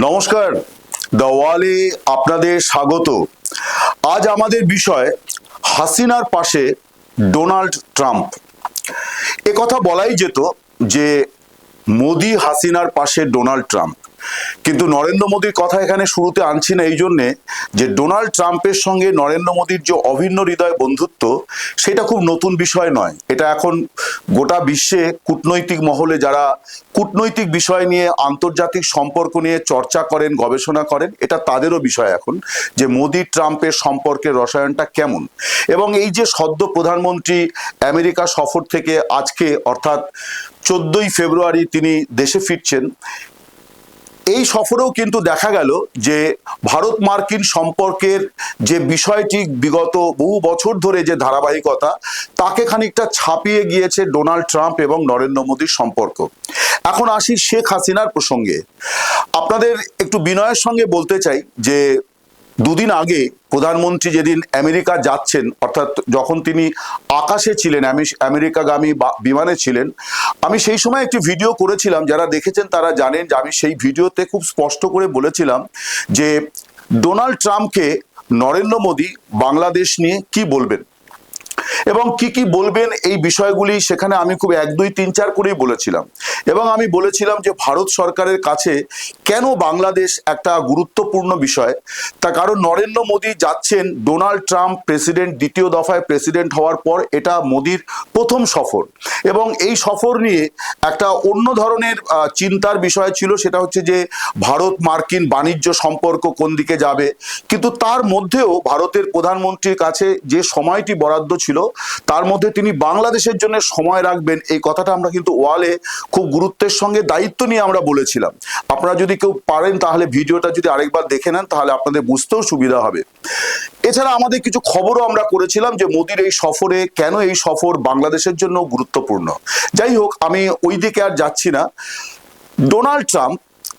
নমস্কার। দ্য আপনাদের স্বাগত। আজ আমাদের বিষয় হাসিনার পাশে ডোনাল্ড ট্রাম্প। কথা বলাই যেত যে মোদি হাসিনার পাশে ডোনাল্ড ট্রাম্প। কিন্তু নরেন্দ্র মোদীর কথা এখানে শুরুতে আনছি না এই জন্যে যে ডোনাল্ড ট্রাম্পের সঙ্গে নরেন্দ্র মোদীর যে অভিন্ন হৃদয় বন্ধুত্ব, সেটা খুব নতুন বিষয় নয়। এটা এখন গোটা বিশ্বে কূটনৈতিক মহলে যারা কূটনৈতিক বিষয় নিয়ে আন্তর্জাতিক সম্পর্ক নিয়ে চর্চা করেন, গবেষণা করেন, এটা তাদেরও বিষয় এখন যে মোদী ট্রাম্পের সম্পর্কের রসায়নটা কেমন। এবং এই যে সদ্য প্রধানমন্ত্রী আমেরিকা সফর থেকে আজকে, অর্থাৎ চোদ্দই ফেব্রুয়ারি তিনি দেশে ফিরছেন এই সফরেও কিন্তু দেখা গেল যে ভারত মার্কিন সম্পর্কের যে বিষয়টি বিগত বহু বছর ধরে যে ধারাবাহিকতা, তাকে খানিকটা ছাপিয়ে গিয়েছে ডোনাল্ড ট্রাম্প এবং নরেন্দ্র মোদীর সম্পর্ক। এখন আসি শেখ হাসিনার প্রসঙ্গে। আপনাদের একটু বিনয়ের সঙ্গে বলতে চাই যে দুদিন আগে প্রধানমন্ত্রী যেদিন আমেরিকা যাচ্ছেন, অর্থাৎ যখন তিনি আকাশে ছিলেন আমি আমেরিকাগামী বিমানে ছিলেন, আমি সেই সময় একটি ভিডিও করেছিলাম, যারা দেখেছেন তারা জানেন যে আমি সেই ভিডিওতে খুব স্পষ্ট করে বলেছিলাম যে ডোনাল্ড ট্রাম্পকে নরেন্দ্র মোদী বাংলাদেশ নিয়ে কি বলবেন। এবং কি কি বলবেন এই বিষয়গুলি সেখানে আমি খুব এক, দুই, তিন, চার করেই বলেছিলাম। এবং আমি বলেছিলাম যে ভারত সরকারের কাছে কেন বাংলাদেশ একটা গুরুত্বপূর্ণ বিষয়? তা কারণ নরেন্দ্র মোদী যাচ্ছেন ডোনাল্ড ট্রাম্প প্রেসিডেন্ট, দ্বিতীয় দফায় প্রেসিডেন্ট হওয়ার পর এটা মোদির প্রথম সফর। এবং এই সফর নিয়ে একটা অন্য ধরনের চিন্তার বিষয় ছিল, সেটা হচ্ছে যে ভারত মার্কিন বাণিজ্য সম্পর্ক কোন দিকে যাবে? কিন্তু তার মধ্যেও ভারতের প্রধানমন্ত্রীর কাছে যে সময়টি বরাদ্দ ছিল তার মধ্যে তিনি বাংলাদেশের জন্য সময় রাখবেন। এই কথাটা আমরা কিন্তু ওয়ালে খুব গুরুত্বের সঙ্গে দায়িত্ব নিয়ে আমরা বলেছিলাম। আপনারা যদি কেউ পারেন তাহলে ভিডিওটা যদি আরেকবার দেখে নেন, তাহলে আপনাদের বুঝতেও সুবিধা হবে। এছাড়া আমাদের কিছু খবরও আমরা করেছিলাম যে মোদির এই সফরে কেন এই সফর বাংলাদেশের জন্য গুরুত্বপূর্ণ। যাই হোক, আমি ওই দিকে আর যাচ্ছি না। ডোনাল্ড ট্রাম্প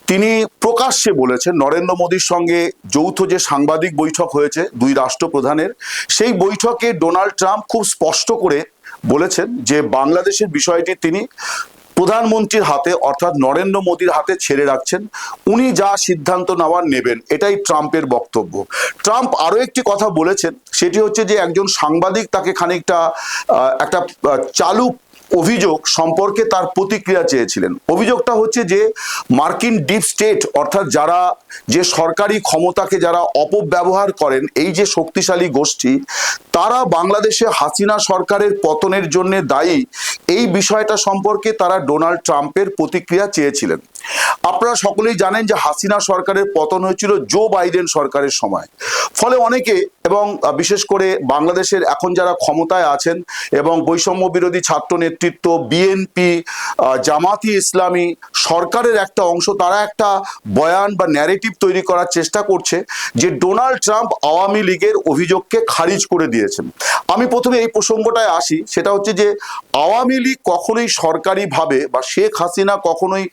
তিনি প্রকাশ্যে বলেছেন, নরেন্দ্র মোদীর সঙ্গে যৌথ যে সাংবাদিক বৈঠক হয়েছে দুই রাষ্ট্রপ্রধানের, সেই বৈঠকে ডোনাল্ড ট্রাম্প খুব স্পষ্ট করে বলেছেন যে বাংলাদেশের বিষয়টি তিনি প্রধানমন্ত্রীর হাতে, অর্থাৎ নরেন্দ্র মোদীর হাতে ছেড়ে রাখছেন। উনি যা সিদ্ধান্ত নেওয়ার নেবেন, এটাই ট্রাম্পের বক্তব্য। ট্রাম্প আরও একটি কথা বলেছেন, সেটি হচ্ছে যে একজন সাংবাদিক তাকে খানিকটা একটা চালু অভিযোগ সম্পর্কে তার প্রতিক্রিয়া চেয়েছিলেন। অভিযোগটা হচ্ছে যে, মার্কিন ডিপ স্টেট, অর্থাৎ যারা যে সরকারি ক্ষমতাকে যারা অপব্যবহার করেন, এই যে শক্তিশালী গোষ্ঠী, তারা বাংলাদেশে হাসিনা সরকারের পতনের জন্য দায়ী। এই বিষয়টা সম্পর্কে তারা ডোনাল্ড ট্রাম্পের প্রতিক্রিয়া চেয়েছিলেন। আপনারা সকলেই জানেন যে হাসিনা সরকারের পতন হয়েছিল জো বাইডেন সরকারের সময়। ফলে অনেকে এবং বিশেষ করে বাংলাদেশের এখন যারা ক্ষমতায় আছেন এবং বৈষম্য বিরোধী ছাত্র নেতৃত্ব বিএনপি জামাতি ইসলামী সরকারের একটা অংশ, তারা একটা বয়ান বা ন্যারেটিভ তৈরি করার চেষ্টা করছে যে ডোনাল্ড ট্রাম্প আওয়ামী লীগের অভিযোগকে খারিজ করে দিয়েছেন। আমি প্রথমে এই প্রসঙ্গটায় আসি, সেটা হচ্ছে যে আওয়ামী লীগ কখনোই সরকারিভাবে বা শেখ হাসিনা কখনোই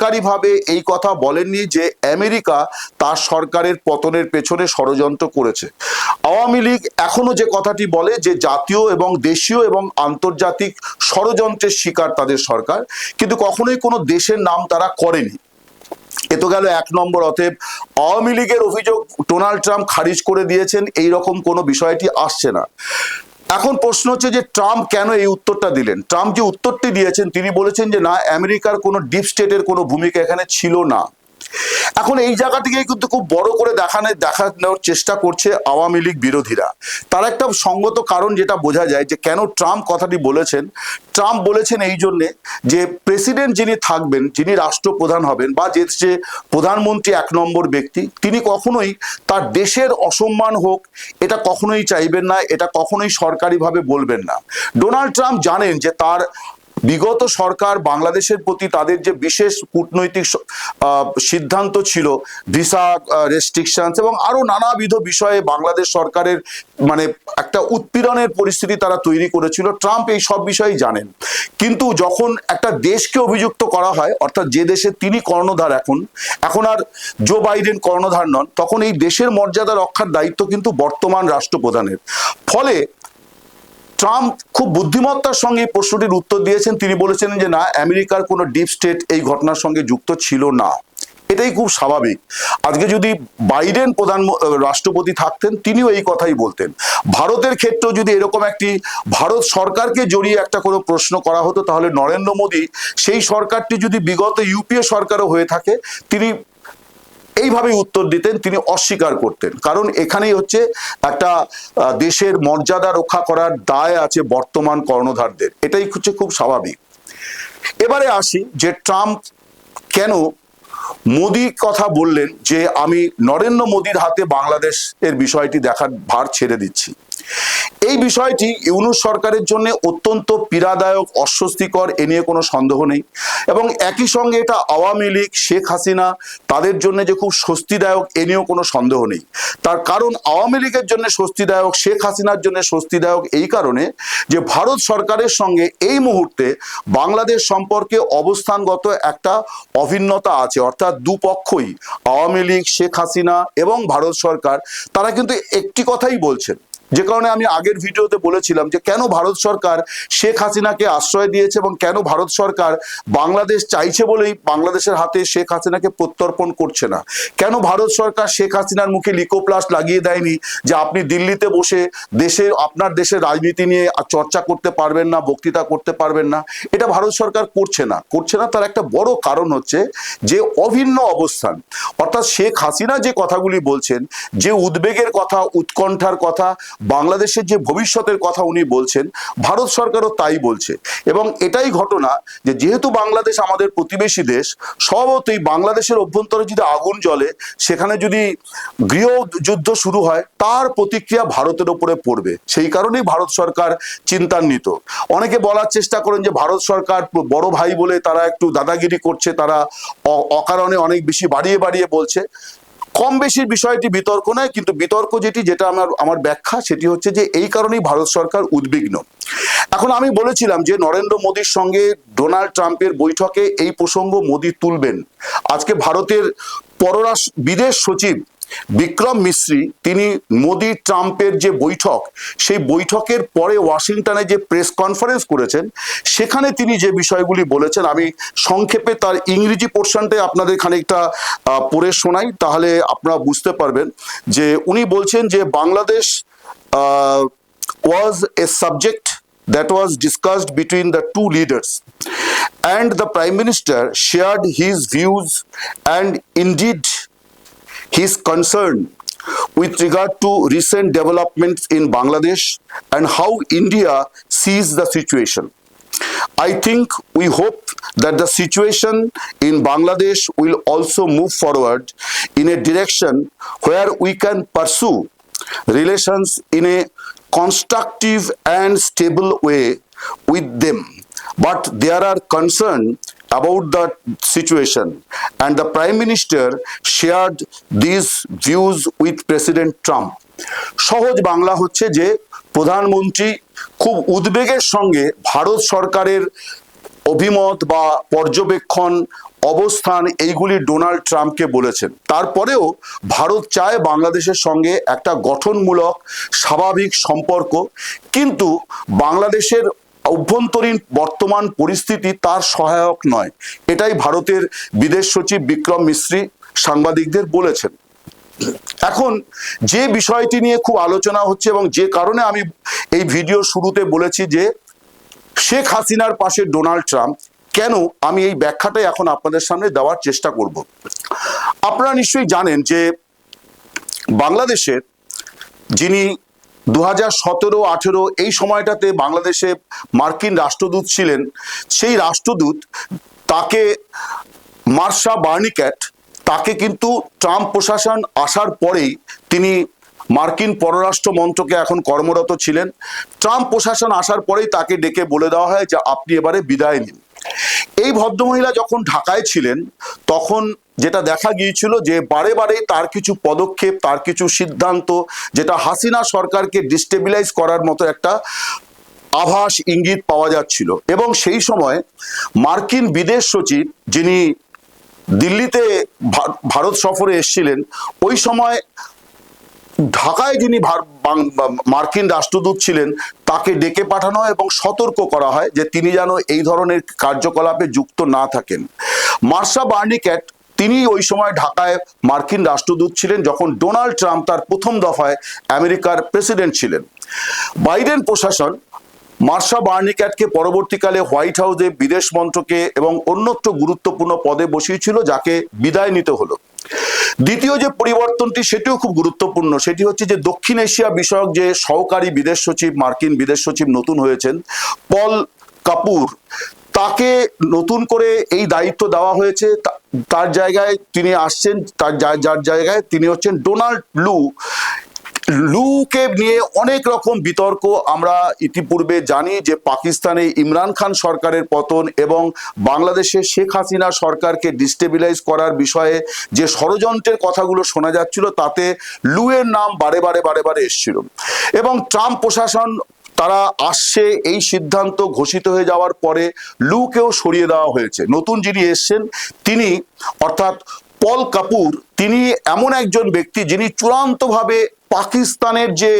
সরকারিভাবে এই কথা বলেননি যে আমেরিকা তার সরকারের পতনের পেছনে ষড়যন্ত্র করেছে। আওয়ামী লীগ এখনও যে কথাটি বলে যে জাতীয় এবং দেশীয় এবং আন্তর্জাতিক ষড়যন্ত্রের শিকার তাদের সরকার, কিন্তু কখনোই কোনো দেশের নাম তারা করেনি। এ তো গেল এক নম্বর, অতএব আওয়ামী লীগের অভিযোগ ডোনাল্ড ট্রাম্প খারিজ করে দিয়েছেন এই রকম কোনো বিষয়টি আসছে না। এখন প্রশ্ন হচ্ছে যে ট্রাম্প কেন এই উত্তরটা দিলেন? ট্রাম্প যে উত্তরটি দিয়েছেন, তিনি বলেছেন যে না, আমেরিকার কোনো ডিপ স্টেটের কোনো ভূমিকা এখানে ছিল না। এখন এই জায়গাটিকে কিন্তু খুব বড় করে দেখানোর দেখানোর চেষ্টা করছে আওয়ামী লীগ বিরোধীরা। তার একটা সঙ্গত কারণ যেটা বোঝা যায় যে কেন ট্রাম্প কথাটি বলেছেন, ট্রাম্প বলেছেন এই জন্যে যে প্রেসিডেন্ট যিনি থাকবেন, যিনি রাষ্ট্রপ্রধান হবেন বা যে যে প্রধানমন্ত্রী এক নম্বর ব্যক্তি, তিনি কখনোই তার দেশের অসম্মান হোক, এটা কখনোই চাইবেন না, এটা কখনোই সরকারিভাবে বলবেন না। ডোনাল্ড ট্রাম্প জানেন যে তার বিগত সরকার বাংলাদেশের প্রতি তাদের যে বিশেষ কূটনৈতিক সিদ্ধান্ত ছিল, ভিসা রেস্ট্রিকশনস এবং আরও নানাবিধ বিষয়ে বাংলাদেশ সরকারের মানে একটা উৎপীড়নের পরিস্থিতি তারা তৈরি করেছিল, ট্রাম্প এই সব বিষয়ই জানেন। কিন্তু যখন একটা দেশকে অভিযুক্ত করা হয়, অর্থাৎ যে দেশে তিনি কর্ণধার এখন এখন আর জো বাইডেন কর্ণধার নন, তখন এই দেশের মর্যাদা রক্ষার দায়িত্ব কিন্তু বর্তমান রাষ্ট্রপ্রধানের। ফলে ট্রাম্প খুব বুদ্ধিমত্তার সঙ্গে প্রশ্নটির উত্তর দিয়েছেন। তিনি বলেছেন যে, না, আমেরিকার কোনো ডিপ স্টেট এই ঘটনার সঙ্গে যুক্ত ছিল না। এটাই খুব স্বাভাবিক। আজকে যদি বাইডেন প্রধান রাষ্ট্রপতি থাকতেন, তিনিও এই কথাই বলতেন। ভারতের ক্ষেত্রেও যদি এরকম একটি ভারত সরকারকে জড়িয়ে একটা কোনো প্রশ্ন করা হতো, তাহলে নরেন্দ্র মোদী সেই সরকারটি যদি বিগত ইউপিএ সরকারও হয়ে থাকে, তিনি এইভাবেই উত্তর দিতেন, তিনি অস্বীকার করতেন। কারণ এখানেই হচ্ছে একটা দেশের মর্যাদা রক্ষা করার দায় আছে বর্তমান কর্ণধারদের। এটাই হচ্ছে খুব স্বাভাবিক। এবারে আসি যে ট্রাম্প কেন মোদি কথা বললেন যে, আমি নরেন্দ্র মোদীর হাতে বাংলাদেশ এর বিষয়টি দেখার ভার ছেড়ে দিচ্ছি। এই বিষয়টি ইউনুস সরকারের জন্য অত্যন্ত পীড়াদায়ক, অস্বস্তিকর, এ নিয়ে কোনো সন্দেহ নেই। এবং একই সঙ্গে এটা আওয়ামী লীগ, শেখ হাসিনা, তাদের জন্য যে খুব স্বস্তিদায়ক, এ নিয়েও কোনো সন্দেহ নেই। তার কারণ আওয়ামী লীগের জন্য স্বস্তিদায়ক, শেখ হাসিনার জন্য স্বস্তিদায়ক এই কারণে যে ভারত সরকারের সঙ্গে এই মুহূর্তে বাংলাদেশ সম্পর্কে অবস্থানগত একটা অভিন্নতা আছে। অর্থাৎ দুপক্ষই আওয়ামী লীগ, শেখ হাসিনা এবং ভারত সরকার, তারা কিন্তু একটি কথাই বলছেন। যে কারণে আমি আগের ভিডিওতে বলেছিলাম যে কেন ভারত সরকার শেখ হাসিনাকে আশ্রয় দিয়েছে এবং কেন ভারত সরকার বাংলাদেশ চাইছে বলেই বাংলাদেশের হাতে শেখ হাসিনাকে প্রত্যর্পণ করছে না। কেন ভারত সরকার শেখ হাসিনার মুখে লিকোপ্লাস্ট লাগিয়ে দেয়নি যে আপনি দিল্লিতে বসে দেশের আপনার দেশের রাজনীতি নিয়ে চর্চা করতে পারবেন না, বক্তৃতা করতে পারবেন না? এটা ভারত সরকার করছে না। করছে না তার একটা বড় কারণ হচ্ছে যে অভিন্ন অবস্থান। অর্থাৎ শেখ হাসিনা যে কথাগুলি বলছেন, যে উদ্বেগের কথা, উৎকণ্ঠার কথা বাংলাদেশের যে ভবিষ্যতের কথা উনি বলছেন, ভারত সরকারও তাই বলছে। এবং এটাই ঘটনা যে যেহেতু বাংলাদেশ আমাদের প্রতিবেশী দেশ স্বভাবতই বাংলাদেশের অভ্যন্তরে যদি আগুন জ্বলে, সেখানে যদি গৃহ যুদ্ধ শুরু হয়, তার প্রতিক্রিয়া ভারতের উপরে পড়বে। সেই কারণেই ভারত সরকার চিন্তান্বিত। অনেকে বলার চেষ্টা করেন যে ভারত সরকার বড় ভাই বলে তারা একটু দাদাগিরি করছে, তারা অকারণে অনেক বেশি বাড়িয়ে বাড়িয়ে বলছে। কম বেশির বিষয়টি বিতর্ক নয়, কিন্তু বিতর্ক যেটি, যেটা আমার আমার ব্যাখ্যা, সেটি হচ্ছে যে এই কারণেই ভারত সরকার উদ্বিগ্ন। এখন আমি বলেছিলাম যে নরেন্দ্র মোদীর সঙ্গে ডোনাল্ড ট্রাম্পের বৈঠকে এই প্রসঙ্গ মোদী তুলবেন। আজকে ভারতের পররাষ্ট্র, বিদেশ সচিব বিক্রম মিশ্রি তিনি মোদি ট্রাম্পের যে বৈঠক, সেই বৈঠকের পরে ওয়াশিংটনে যে প্রেস কনফারেন্স করেছেন, সেখানে তিনি যে বিষয়গুলি বলেছেন, আমি সংক্ষেপে তার ইংরেজি পোর্শনটাই আপনাদের খানিকটা পড়ে শোনাই, তাহলে আপনারা বুঝতে পারবেন যে উনি বলছেন যে Bangladesh was a subject that was discussed between the two leaders and the prime minister shared his views and indeed his concern with regard to recent developments in Bangladesh and how India sees the situation. I think we hope that the situation in Bangladesh will also move forward in a direction where we can pursue relations in a constructive and stable way with them. But there are concerns about the situation, and the Prime Minister shared these views with President Trump. সহজ বাংলা হচ্ছে যে প্রধানমন্ত্রী খুব উদ্বেগের সঙ্গে ভারত সরকারের অভিমত বা পর্যবেক্ষণ অবস্থান এইগুলি ডোনাল্ড ট্রাম্পকে বলেছেন। তারপরেও ভারত চায় বাংলাদেশের সঙ্গে একটা গঠনমূলক স্বাভাবিক সম্পর্ক। কিন্তু বাংলাদেশের অভ্যন্তরীণ বর্তমান পরিস্থিতি তার সহায়ক নয়। এটাই ভারতের বিদেশ সচিব বিক্রম মিশ্রি সাংবাদিকদের বলেছেন। এখন যে বিষয়টি নিয়ে খুব আলোচনা হচ্ছে এবং যে কারণে আমি এই ভিডিও শুরুতে বলেছি যে শেখ হাসিনার পাশে ডোনাল্ড ট্রাম্প, কেন আমি এই ব্যাখ্যাটাই এখন আপনাদের সামনে দেওয়ার চেষ্টা করব। আপনারা নিশ্চয়ই জানেন যে বাংলাদেশের যিনি দু হাজার সতেরো, আঠেরো এই সময়টাতে বাংলাদেশে মার্কিন রাষ্ট্রদূত ছিলেন। সেই রাষ্ট্রদূত তাকে মার্শা বার্নিক্যাট, তাকে কিন্তু ট্রাম্প প্রশাসন আসার পরেই তিনি মার্কিন পররাষ্ট্র মন্ত্রকে এখন কর্মরত ছিলেন। ট্রাম্প প্রশাসন আসার পরেই তাকে ডেকে বলে দেওয়া হয় যে, আপনি এবারে বিদায় নিন। এই ভদ্রমহিলা যখন ঢাকায় ছিলেন, তখন যেটা দেখা গিয়েছিল যে বারে বারে তার কিছু পদক্ষেপ, তার কিছু সিদ্ধান্ত, যেটা হাসিনা সরকারকে ডিস্টেবিলাইজ করার মতো একটা আভাস, ইঙ্গিত পাওয়া যাচ্ছিল। এবং সেই সময় মার্কিন বিদেশ সচিব যিনি দিল্লিতে ভারত সফরে এসেছিলেন, ওই সময় ঢাকায় যিনি মার্কিন রাষ্ট্রদূত ছিলেন, তাকে ডেকে পাঠানো হয় এবং সতর্ক করা হয় যে তিনি যেন এই ধরনের কার্যকলাপে যুক্ত না থাকেন। মার্শা বার্নিক্যাট তিনি ওই সময় ঢাকায় মার্কিন রাষ্ট্রদূত ছিলেন যখন ডোনাল্ড ট্রাম্প তার প্রথম দফায় আমেরিকার প্রেসিডেন্ট ছিলেন। বাইডেন প্রশাসন, মার্শা বার্নিক্যাটকে পরবর্তীকালে হোয়াইট হাউসে বিদেশ মন্ত্রকে এবং অন্যত্র গুরুত্বপূর্ণ পদে বসিয়েছিল, যাকে বিদায় নিতে হলো। দ্বিতীয় যে পরিবর্তনটি, সেটিও খুব গুরুত্বপূর্ণ। সেটি হচ্ছে যে দক্ষিণ এশিয়া বিষয়ক যে সহকারী বিদেশ সচিব, মার্কিন বিদেশ সচিব নতুন হয়েছেন, পল কাপুর তাকে নতুন করে এই দায়িত্ব দেওয়া হয়েছে। তার জায়গায় তিনি আসছেন, তার যার জায়গায় তিনি হচ্ছেন ডোনাল্ড লু। লুকে নিয়ে অনেক রকম বিতর্ক আমরা ইতিপূর্বে জানি যে পাকিস্তানে ইমরান খান সরকারের পতন এবং বাংলাদেশে শেখ হাসিনা সরকারকে ডিস্টেবিলাইজ করার বিষয়ে যে ষড়যন্ত্রের কথাগুলো শোনা যাচ্ছিল তাতে লুয়ের নাম বারে বারে বারে বারে এসছিল। এবং ট্রাম্প প্রশাসন তারা আসছে, এই সিদ্ধান্ত ঘোষিত হয়ে যাওয়ার পরে লুকেও সরিয়ে দেওয়া হয়েছে। নতুন যিনি এসছেন, তিনি অর্থাৎ পল কাপুর, তিনি এমন একজন ব্যক্তি যিনি চূড়ান্তভাবে পাকিস্তানের যে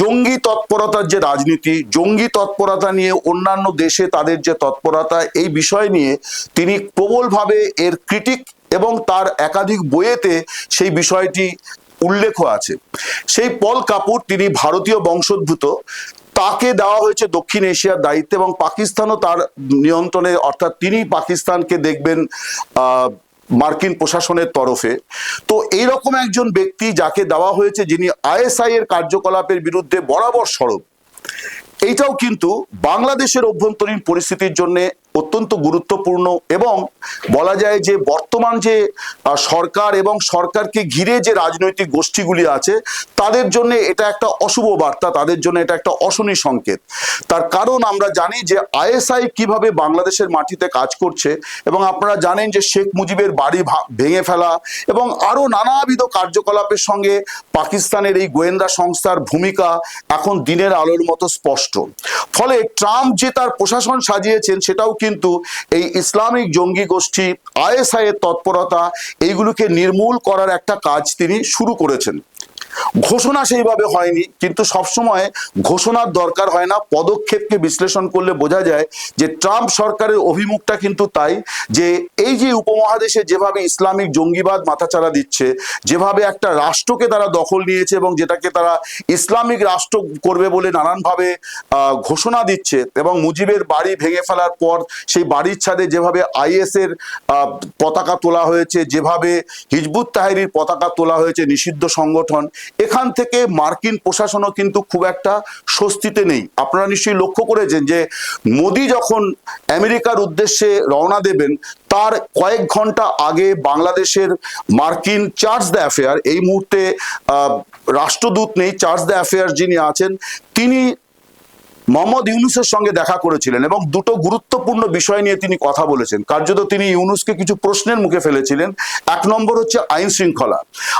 জঙ্গি তৎপরতার যে রাজনীতি, জঙ্গি তৎপরতা নিয়ে অন্যান্য দেশে তাদের যে তৎপরতা, এই বিষয় নিয়ে তিনি প্রবলভাবে এর ক্রিটিক এবং তার একাধিক বইয়েতে সেই বিষয়টি উল্লেখ আছে। সেই পল কাপুর, তিনি ভারতীয় বংশোদ্ভূত, তাকে দেওয়া হয়েছে দক্ষিণ এশিয়ার দায়িত্ব এবং পাকিস্তানও তার নিয়ন্ত্রণে, অর্থাৎ তিনি পাকিস্তানকে দেখবেন মার্কিন প্রশাসনের তরফে। তো এইরকম একজন ব্যক্তি যাকে দেওয়া হয়েছে, যিনি আইএসআই এর কার্যকলাপের বিরুদ্ধে বরাবর সরব, এইটাও কিন্তু বাংলাদেশের অভ্যন্তরীণ পরিস্থিতির জন্য অত্যন্ত গুরুত্বপূর্ণ এবং বলা যায় যে বর্তমান যে সরকার এবং সরকারকে ঘিরে যে রাজনৈতিক গোষ্ঠীগুলি আছে, তাদের জন্য এটা একটা অশুভ বার্তা, তাদের জন্য এটা একটা অশনি সংকেত। তার কারণ আমরা জানি যে আইএসআই কীভাবে বাংলাদেশের মাটিতে কাজ করছে এবং আপনারা জানেন যে শেখ মুজিবের বাড়ি ভেঙে ফেলা এবং আরও নানাবিধ কার্যকলাপের সঙ্গে পাকিস্তানের এই গোয়েন্দা সংস্থার ভূমিকা এখন দিনের আলোর মতো স্পষ্ট। ফলে ট্রাম্প যে তার প্রশাসন সাজিয়েছেন সেটাও কিন্তু এই ইসলামিক জঙ্গি গোষ্ঠী, আইএসআই এর তৎপরতা, এইগুলোকে নির্মূল করার একটা কাজ তিনি শুরু করেছেন। ঘোষণা সেইভাবে হয়নি কিন্তু সবসময় ঘোষণার দরকার হয় না। পদক্ষেপকে বিশ্লেষণ করলে বোঝা যায় যে ট্রাম্প সরকারের অভিমুখটা কিন্তু তাই যে এই যে উপমহাদেশে যেভাবে ইসলামিক জঙ্গিবাদ মাথাচাড়া দিচ্ছে যেভাবে একটা রাষ্ট্রকে তারা দখল নিয়েছে এবং যেটাকে তারা ইসলামিক রাষ্ট্র করবে বলে নানানভাবে ঘোষণা দিচ্ছে এবং মুজিবের বাড়ি ভেঙে ফেলার পর সেই বাড়ির ছাদে যেভাবে আইএস এর আহ, পতাকা তোলা হয়েছে যেভাবে হিজবুত তাহেরির পতাকা তোলা হয়েছে নিষিদ্ধ সংগঠন এখান থেকে মার্কিন প্রশাসনও কিন্তু খুব একটা স্বস্তিতে নেই। আপনারা নিশ্চয়ই লক্ষ্য করেছেন যে মোদি যখন আমেরিকার উদ্দেশ্যে রওনা দেবেন, তার কয়েক ঘণ্টা আগে বাংলাদেশের মার্কিন চার্জ দ্য অ্যাফেয়ার, এই মুহূর্তে রাষ্ট্রদূত নেই, চার্জ দ্য অ্যাফেয়ার যিনি আছেন, তিনি মোহাম্মদ ইউনুসের সঙ্গে দেখা করেছিলেন এবং দুটো গুরুত্বপূর্ণ বিষয় নিয়ে তিনি কথা বলেছেন। কার্যত তিনি ইউনুসকে কিছু প্রশ্নের মুখে ফেলেছিলেন। এক নম্বর হচ্ছে আইন শৃঙ্খলা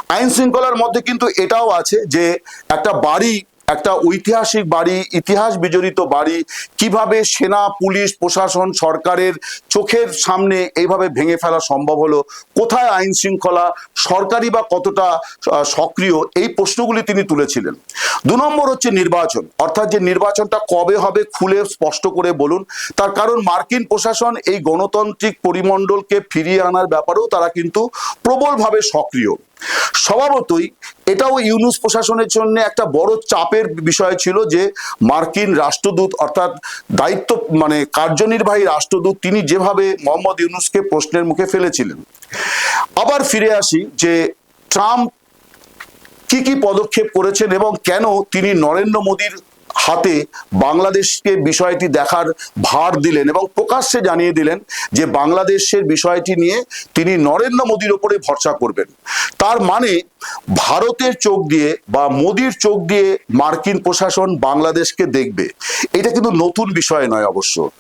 আইন শৃঙ্খলার মধ্যে কিন্তু এটাও আছে যে একটা বাড়ি একটা ঐতিহাসিক বাড়ি, ইতিহাস বিজড়িত বাড়ি, কীভাবে সেনা, পুলিশ, প্রশাসন, সরকারের চোখের সামনে এইভাবে ভেঙে ফেলা সম্ভব হলো, কোথায় আইন শৃঙ্খলা, সরকারি বা কতটা সক্রিয়, এই প্রশ্নগুলি তিনি তুলেছিলেন। দু নম্বর হচ্ছে নির্বাচন। অর্থাৎ যে নির্বাচনটা কবে হবে খুলে স্পষ্ট করে বলুন। তার কারণ মার্কিন প্রশাসন এই গণতান্ত্রিক পরিমণ্ডলকে ফিরিয়ে আনার ব্যাপারেও তারা কিন্তু প্রবলভাবে সক্রিয়। স্বভাবতই এটাও ইউনুস প্রশাসনের জন্য একটা বড় চাপের বিষয় ছিল যে মার্কিন রাষ্ট্রদূত অর্থাৎ দায়িত্ব মানে কার্যনির্বাহী রাষ্ট্রদূত তিনি যেভাবে মোহাম্মদ ইউনুসকে প্রশ্নের মুখে ফেলেছিলেন। আবার ফিরে আসি যে ট্রাম্প কি কি পদক্ষেপ করেছেন এবং কেন তিনি নরেন্দ্র মোদীর হাতে বাংলাদেশকে বিষয়টি দেখার ভার দিলেন এবং প্রকাশ্যে জানিয়ে দিলেন যে বাংলাদেশের বিষয়টি নিয়ে তিনি নরেন্দ্র মোদীর ওপরে ভরসা করবেন। তার মানে ভারতের চোখ দিয়ে বা মোদীর চোখ দিয়ে মার্কিন প্রশাসন বাংলাদেশকে দেখবে। এটা কিন্তু নতুন বিষয় নয় অবশ্য।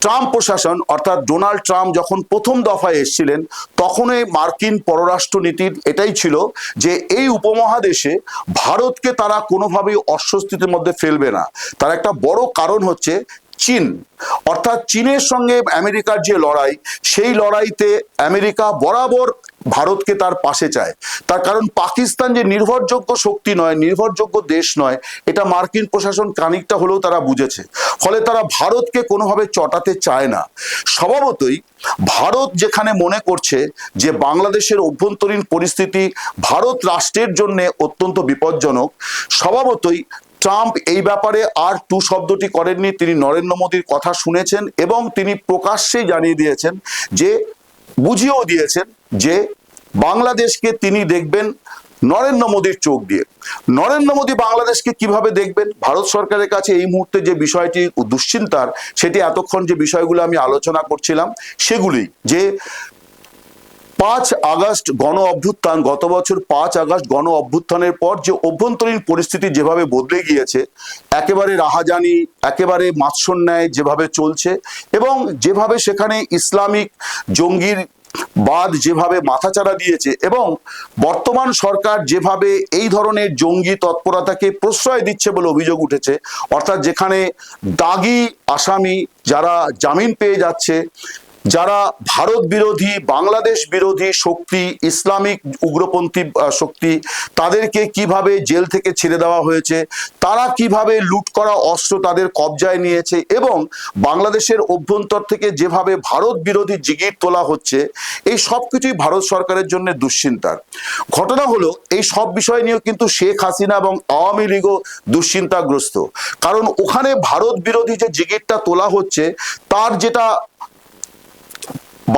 ট্রাম্প প্রশাসন, অর্থাৎ ডোনাল্ড ট্রাম্প যখন প্রথম দফায় এসছিলেন, তখনই মার্কিন পররাষ্ট্রনীতির এটাই ছিল যে এই উপমহাদেশে ভারতকে তারা কোনোভাবেই অস্বস্তিতে মধ্যে ফেলবে না। তার একটা বড় কারণ হচ্ছে চীন। অর্থাৎ চীনের সঙ্গে আমেরিকার যে লড়াই, সেই লড়াইতে আমেরিকা বরাবর ভারতকে তার পাশে চায়। তার কারণ পাকিস্তান যে নির্ভরযোগ্য শক্তি নয়, নির্ভরযোগ্য দেশ নয়, এটা মার্কিন প্রশাসন খানিকটা হলেও তারা বুঝেছে। ফলে তারা ভারতকে কোনোভাবে চটাতে চায় না। স্বভাবতই ভারত যেখানে মনে করছে যে বাংলাদেশের অভ্যন্তরীণ পরিস্থিতি ভারত রাষ্ট্রের জন্য অত্যন্ত বিপজ্জনক, স্বভাবতই ট্রাম্প এই ব্যাপারে আর টু শব্দটি করেননি। তিনি নরেন্দ্র মোদীর কথা শুনেছেন এবং তিনি প্রকাশ্যেই জানিয়ে দিয়েছেন যে, বুঝিয়েও দিয়েছেন যে, বাংলাদেশকে তিনি দেখবেন নরেন্দ্র মোদীর চোখ দিয়ে। নরেন্দ্র মোদী বাংলাদেশকে কীভাবে দেখবেন? ভারত সরকারের কাছে এই মুহূর্তে যে বিষয়টি দুশ্চিন্তার, সেটি এতক্ষণ যে বিষয়গুলো আমি আলোচনা করছিলাম, সেগুলি যে পাঁচ আগস্ট গণ অভ্যুত্থান, গত বছর পাঁচ আগস্ট গণ অভ্যুত্থানের পর যে অভ্যন্তরীণ পরিস্থিতি যেভাবে বদলে গিয়েছে, একেবারে রাহাজানি, একেবারে মাৎসন্যায় যেভাবে চলছে এবং যেভাবে সেখানে ইসলামিক জঙ্গির বাদ যেভাবে মাথাচাড়া দিয়েছে এবং বর্তমান সরকার যেভাবে এই ধরনের জঙ্গি তৎপরতাকে প্রশ্রয় দিচ্ছে বলে অভিযোগ উঠেছে, অর্থাৎ যেখানে দাগি আসামি যারা জামিন পেয়ে যাচ্ছে যারা ভারত বিরোধী, বাংলাদেশ বিরোধী, শক্তি, ইসলামিক উগ্রপন্থী শক্তি, তাদেরকে কীভাবে জেল থেকে ছেড়ে দেওয়া হয়েছে, তারা কীভাবে লুট করা অস্ত্র তাদের কবজায় নিয়েছে এবং বাংলাদেশের অভ্যন্তর থেকে যেভাবে ভারত বিরোধী জিগির তোলা হচ্ছে, এই সব কিছুই ভারত সরকারের জন্য দুশ্চিন্তার। ঘটনা হলো, এই সব বিষয় নিয়েও কিন্তু শেখ হাসিনা এবং আওয়ামী লীগও দুশ্চিন্তাগ্রস্ত। কারণ ওখানে ভারত বিরোধী যে জিগিরটা তোলা হচ্ছে, তার যেটা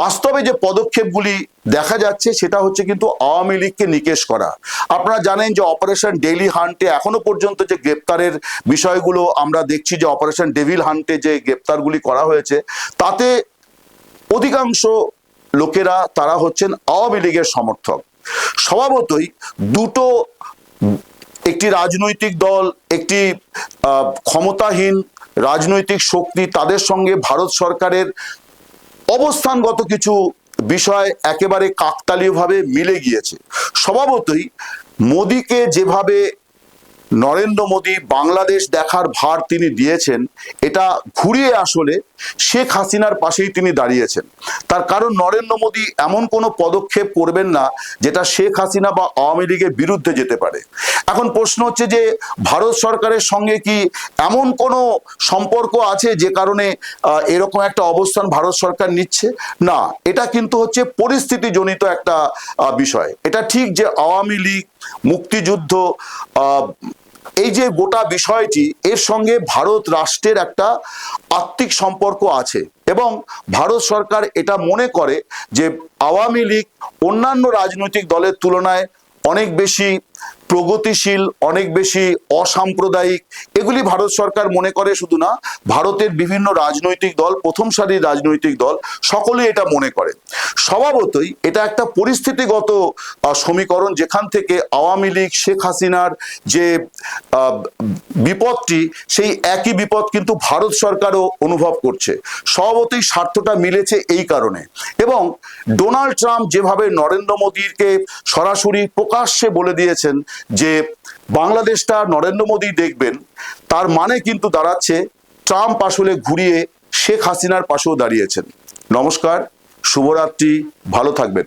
বাস্তবে যে পদক্ষেপগুলি দেখা যাচ্ছে, সেটা হচ্ছে কিন্তু আওয়ামী লীগকে নিকেশ করা। আপনারা জানেন যে অপারেশন ডেইলি হান্টে এখনও পর্যন্ত যে গ্রেপ্তারের বিষয়গুলো আমরা দেখছি, যে অপারেশন ডেভিল হান্টে যে গ্রেপ্তারগুলি করা হয়েছে, তাতে অধিকাংশ লোকেরা তারা হচ্ছেন আওয়ামী লীগের সমর্থক। স্বভাবতই দুটো একটি রাজনৈতিক দল, একটি ক্ষমতাহীন রাজনৈতিক শক্তি তাদের সঙ্গে ভারত সরকারের অবস্থানগত কিছু বিষয় একেবারে কাকতালীয়ভাবে মিলে গিয়েছে। স্বভাবতই মোদিকে যেভাবে নরেন্দ্র মোদী বাংলাদেশ দেখার ভার তিনি দিয়েছেন, এটা ঘুরিয়ে আসলে শেখ হাসিনার পাশেই তিনি দাঁড়িয়েছেন। তার কারণ নরেন্দ্র মোদী এমন কোনো পদক্ষেপ করবেন না, যেটা শেখ হাসিনা বা আওয়ামী লীগের বিরুদ্ধে যেতে পারে। এখন প্রশ্ন হচ্ছে যে, ভারত সরকারের সঙ্গে কি এমন কোনো সম্পর্ক আছে যে কারণে এরকম একটা অবস্থান ভারত সরকার নিচ্ছে? না, এটা কিন্তু হচ্ছে পরিস্থিতিজনিত একটা বিষয়। এটা ঠিক যে আওয়ামী লীগ, মুক্তিযুদ্ধ এই যে গোটা বিষয়টি, এর সঙ্গে ভারত রাষ্ট্রের একটা আত্মিক সম্পর্ক আছে এবং ভারত সরকার এটা মনে করে যে আওয়ামী লীগ অন্যান্য রাজনৈতিক দলের তুলনায় অনেক বেশি প্রগতিশীল, অনেক বেশি অসাম্প্রদায়িক। এগুলি ভারত সরকার মনে করে শুধু না, ভারতের বিভিন্ন রাজনৈতিক দল, প্রথম সারির রাজনৈতিক দল সকলেই এটা মনে করে। স্বভাবতই এটা একটা পরিস্থিতিগত সমীকরণ যেখান থেকে আওয়ামী লীগ, শেখ হাসিনার যে বিপদটি, সেই একই বিপদ কিন্তু ভারত সরকারও অনুভব করছে। স্বভাবতই স্বার্থটা মিলেছে এই কারণে। এবং ডোনাল্ড ট্রাম্প যেভাবে নরেন্দ্র মোদীকে সরাসরি প্রকাশ্যে বলে দিয়েছেন যে বাংলাদেশটা নরেন্দ্র মোদী দেখবেন, তার মানে কিন্তু দাঁড়াচ্ছে ট্রাম্প আসলে ঘুরিয়ে শেখ হাসিনার পাশেও দাঁড়িয়েছেন। নমস্কার, শুভরাত্রি, ভালো থাকবেন।